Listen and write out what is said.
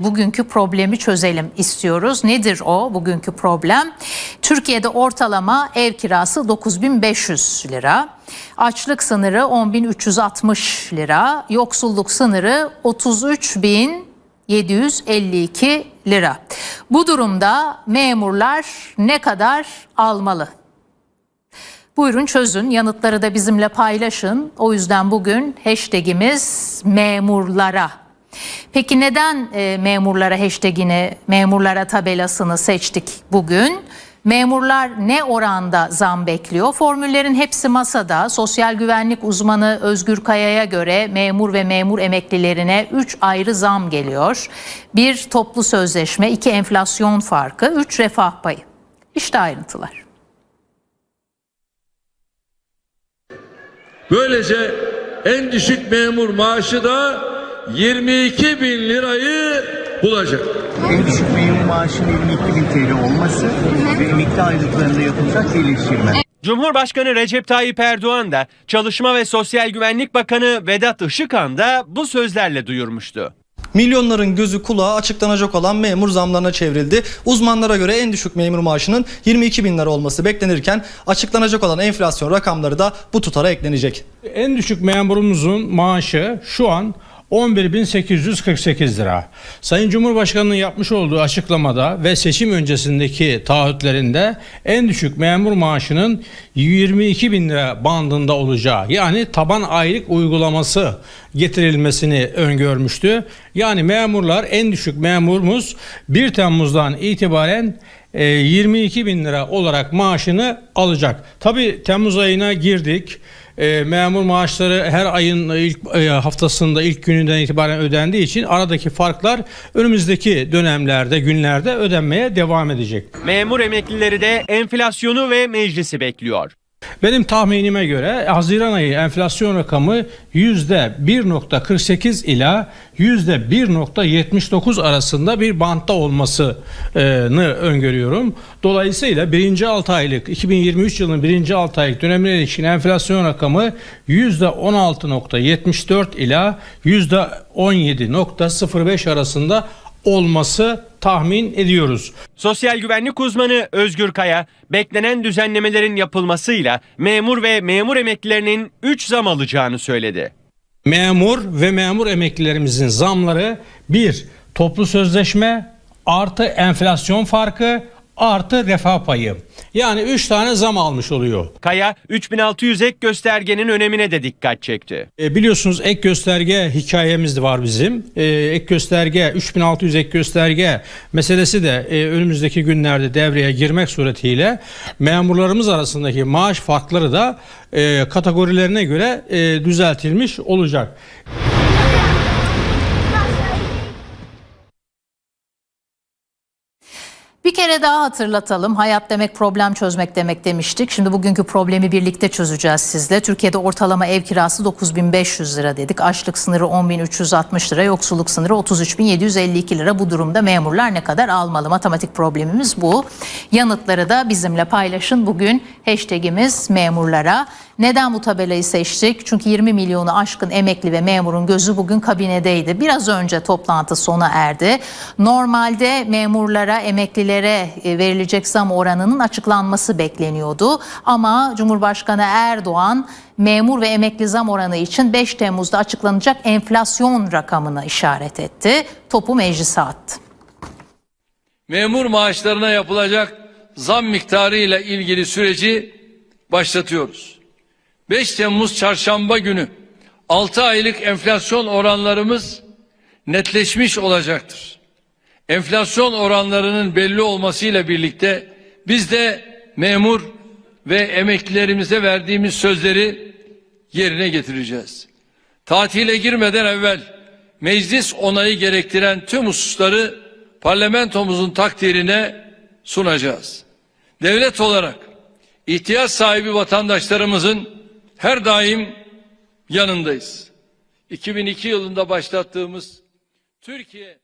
Bugünkü problemi çözelim istiyoruz. Nedir o bugünkü problem? Türkiye'de ortalama ev kirası 9500 lira. Açlık sınırı 10.360 lira. Yoksulluk sınırı 33.752 lira. Bu durumda memurlar ne kadar almalı? Buyurun çözün, yanıtları da bizimle paylaşın. O yüzden bugün hashtagimiz memurlara. Peki neden e, memurlara hashtagini, memurlara tabelasını seçtik bugün? Memurlar ne oranda zam bekliyor? Formüllerin hepsi masada. Sosyal güvenlik uzmanı Özgür Kaya'ya göre memur ve memur emeklilerine 3 ayrı zam geliyor. Bir toplu sözleşme, iki enflasyon farkı, 3 refah payı. İşte ayrıntılar. Böylece en düşük memur maaşı da 22 bin lirayı bulacak. En düşük memur maaşının 22 bin TL olması ve emekli aylıklarında yapılacak birleştirme. Cumhurbaşkanı Recep Tayyip Erdoğan da Çalışma ve Sosyal Güvenlik Bakanı Vedat Işıkhan da bu sözlerle duyurmuştu. Milyonların gözü kulağı açıklanacak olan memur zamlarına çevrildi. Uzmanlara göre en düşük memur maaşının 22 bin lira olması beklenirken açıklanacak olan enflasyon rakamları da bu tutara eklenecek. En düşük memurumuzun maaşı şu an 11.848 lira. Sayın Cumhurbaşkanı'nın yapmış olduğu açıklamada ve seçim öncesindeki taahhütlerinde en düşük memur maaşının 22 bin lira bandında olacağı yani taban aylık uygulaması getirilmesini öngörmüştü. Yani memurlar en düşük memurumuz 1 Temmuz'dan itibaren e, 22 bin lira olarak maaşını alacak. Tabi Temmuz ayına girdik. E, memur maaşları her ayın ilk e, haftasında ilk gününden itibaren ödendiği için aradaki farklar önümüzdeki dönemlerde günlerde ödenmeye devam edecek. Memur emeklileri de enflasyonu ve meclisi bekliyor. Benim tahminime göre Haziran ayı enflasyon rakamı %1.48 ila %1.79 arasında bir bantta olmasını öngörüyorum. Dolayısıyla birinci 6 aylık 2023 yılının birinci 6 aylık dönemine ilişkin enflasyon rakamı %16.74 ila %17.05 arasında olması tahmin ediyoruz. Sosyal güvenlik uzmanı Özgür Kaya, beklenen düzenlemelerin yapılmasıyla memur ve memur emeklilerinin 3 zam alacağını söyledi. Memur ve memur emeklilerimizin zamları bir toplu sözleşme artı enflasyon farkı artı refah payı. Yani 3 tane zam almış oluyor. Kaya, 3600 ek göstergenin önemine de dikkat çekti. E, biliyorsunuz ek gösterge hikayemiz de var bizim. E, ek gösterge 3600 ek gösterge meselesi de e, önümüzdeki günlerde devreye girmek suretiyle memurlarımız arasındaki maaş farkları da e, kategorilerine göre e, düzeltilmiş olacak. Bir kere daha hatırlatalım. Hayat demek problem çözmek demek demiştik. Şimdi bugünkü problemi birlikte çözeceğiz sizle. Türkiye'de ortalama ev kirası 9500 lira dedik. Açlık sınırı 10360 lira, yoksulluk sınırı 33752 lira. Bu durumda memurlar ne kadar almalı? Matematik problemimiz bu. Yanıtları da bizimle paylaşın. Bugün hashtagimiz memurlara. Neden bu tabelayı seçtik? Çünkü 20 milyonu aşkın emekli ve memurun gözü bugün kabinedeydi. Biraz önce toplantı sona erdi. Normalde memurlara, emeklilere e, verilecek zam oranının açıklanması bekleniyordu. Ama Cumhurbaşkanı Erdoğan memur ve emekli zam oranı için 5 Temmuz'da açıklanacak enflasyon rakamına işaret etti. Topu meclise attı. Memur maaşlarına yapılacak zam miktarı ile ilgili süreci başlatıyoruz. 5 Temmuz çarşamba günü 6 aylık enflasyon oranlarımız netleşmiş olacaktır. Enflasyon oranlarının belli olmasıyla birlikte biz de memur ve emeklilerimize verdiğimiz sözleri yerine getireceğiz. Tatile girmeden evvel meclis onayı gerektiren tüm hususları parlamentomuzun takdirine sunacağız. Devlet olarak ihtiyaç sahibi vatandaşlarımızın her daim yanındayız. 2002 yılında başlattığımız Türkiye